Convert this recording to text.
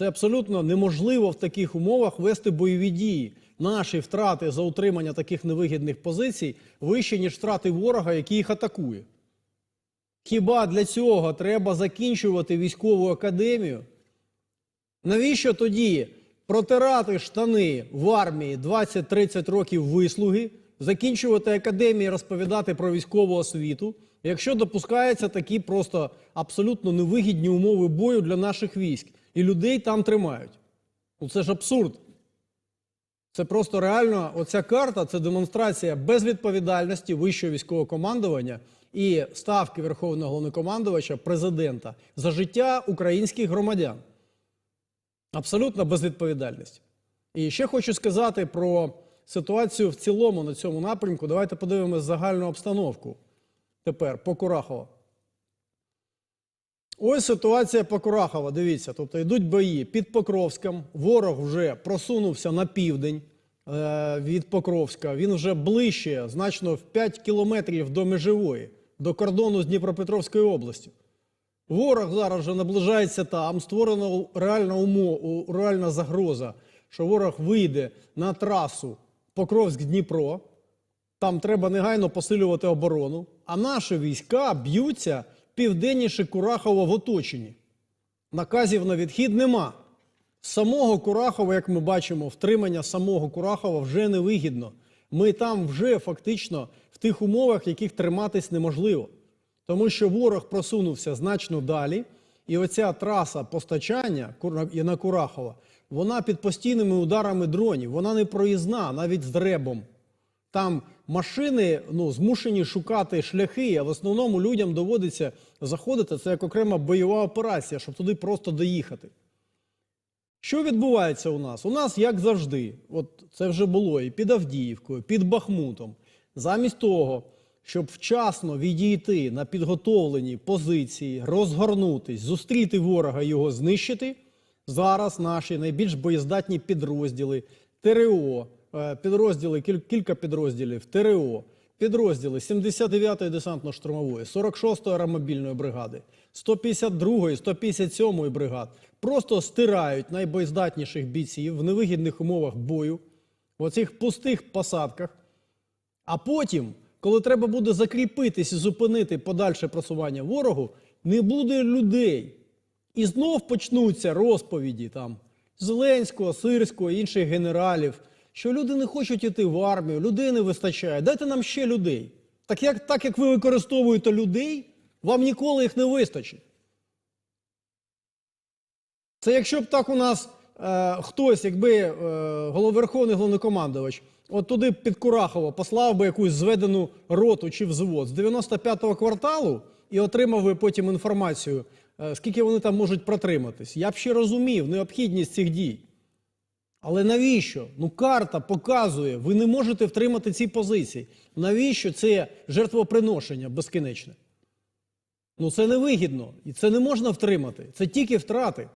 Це абсолютно неможливо в таких умовах вести бойові дії. Наші втрати за утримання таких невигідних позицій вищі, ніж втрати ворога, який їх атакує. Хіба для цього треба закінчувати військову академію? Навіщо тоді протирати штани в армії 20-30 років вислуги, закінчувати академії, розповідати про військову освіту, якщо допускаються такі просто абсолютно невигідні умови бою для наших військ, і людей там тримають? Ну це ж абсурд. Це просто реально оця карта це демонстрація безвідповідальності вищого військового командування і ставки Верховного головнокомандувача президента за життя українських громадян. Абсолютна безвідповідальність. І ще хочу сказати про ситуацію в цілому на цьому напрямку. Давайте подивимось загальну обстановку тепер по Курахово. Ось ситуація по Курахово. Дивіться, тобто йдуть бої під Покровськом. Ворог вже просунувся на південь е, від Покровська. Він вже ближче, значно в 5 кілометрів до межової, до кордону з Дніпропетровською областю. Ворог зараз вже наближається там, створена реальна умова, реальна загроза, що ворог вийде на трасу Покровськ-Дніпро. Там треба негайно посилювати оборону. А наші війська б'ються південніше Курахова в оточенні. Наказів на відхід нема. Самого Курахова, як ми бачимо, втримання самого Курахова вже невигідно. Ми там вже фактично в тих умовах, яких триматись неможливо. Тому що ворог просунувся значно далі, і оця траса постачання на Курахова, вона під постійними ударами дронів, вона не проїзна навіть з дребом. Там машини ну, змушені шукати шляхи, а в основному людям доводиться заходити. Це як окрема бойова операція, щоб туди просто доїхати. Що відбувається у нас? У нас, як завжди, от це вже було і під Авдіївкою, під Бахмутом. Замість того, щоб вчасно відійти на підготовлені позиції, розгорнутись, зустріти ворога, його знищити. Зараз наші найбільш боєздатні підрозділи ТРО, підрозділи, кілька підрозділів ТРО, підрозділи 79-ї десантно-штурмової, 46-ї аеромобільної бригади, 152-ї, 157-ї бригад просто стирають найбоєздатніших бійців в невигідних умовах бою, в оцих пустих посадках. А потім, коли треба буде закріпитись і зупинити подальше просування ворогу, не буде людей. І знов почнуться розповіді там Зеленського, Сирського, інших генералів, що люди не хочуть іти в армію, людей не вистачає. Дайте нам ще людей. Так як, так як ви використовуєте людей, вам ніколи їх не вистачить. Це якщо б так у нас е, хтось, якби е, головерховний головнокомандувач, от туди під Курахово послав би якусь зведену роту чи взвод з 95-го кварталу і отримав би потім інформацію, е, скільки вони там можуть протриматись. Я б ще розумів необхідність цих дій. Але навіщо? Ну, карта показує, ви не можете втримати ці позиції. Навіщо це жертвоприношення безкінечне? Ну це невигідно. І це не можна втримати. Це тільки втрати.